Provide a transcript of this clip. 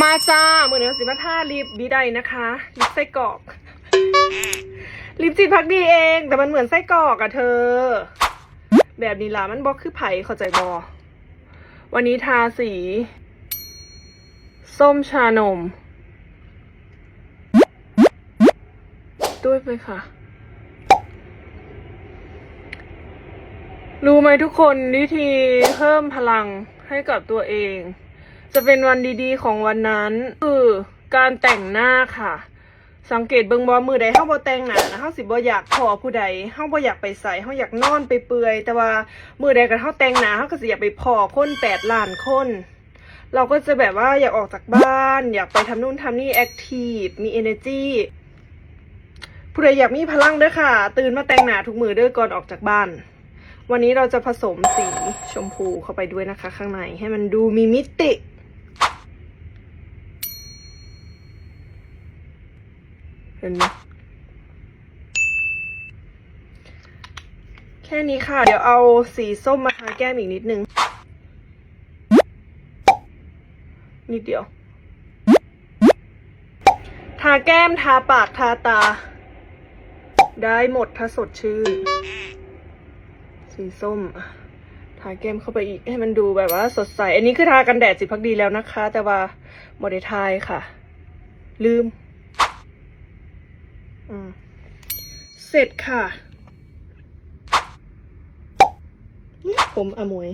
มาจ้าเหมือนสิมาท่าลิปบีได้นะคะลิปไส้กรอกลิปจิตพักดีเอง แต่มันเหมือนไส้กรอกอะเธอ แบบนี้ล่ะมันบอกคือไผ่เข้าใจบอวันนี้ทาสี ส้มชานม ด้วยไปค่ะ รู้ไหมทุกคนวิธีเพิ่มพลังให้กับตัวเอง จะเป็นวันดีๆของวันนั้น คือการแต่งหน้าค่ะ สังเกตเบิ่งบอมือใดเฮาบ่แต่งหน้านะเฮาสิบ่อยากพอผู้ใดเฮาบ่อยากไปใส่เฮาอยากนอนไปเปื่อย แต่ว่ามือใดก็เฮาแต่งหน้าเฮาก็สิอยากไปพอคนแปดล้านคน เราก็จะแบบว่าอยากออกจากบ้าน อยากไปทำนู่นทำนี่แอคทีฟมี energy ผู้ใดอยากมีพลังเด้อค่ะ ตื่นมาแต่งหน้าทุกมือเด้อก่อนออกจากบ้าน วันนี้เราจะผสมสีชมพูเข้าไปด้วยนะคะ ข้างในให้มันดูมีมิติ เห็นไหมแค่นี้ค่ะ เดี๋ยวเอาสีส้มมาทาแก้มอีกนิดนึง นิดเดียว ทาแก้มทาปากทาตา ได้หมดถ้าสดชื่น สีส้มทาแก้มเข้าไปอีกให้มันดูแบบว่าสดใส อันนี้คือทากันแดดสิพักดีแล้วนะคะ แต่ว่าบอดทายค่ะ ลืม เสร็จค่ะ ผมอมวย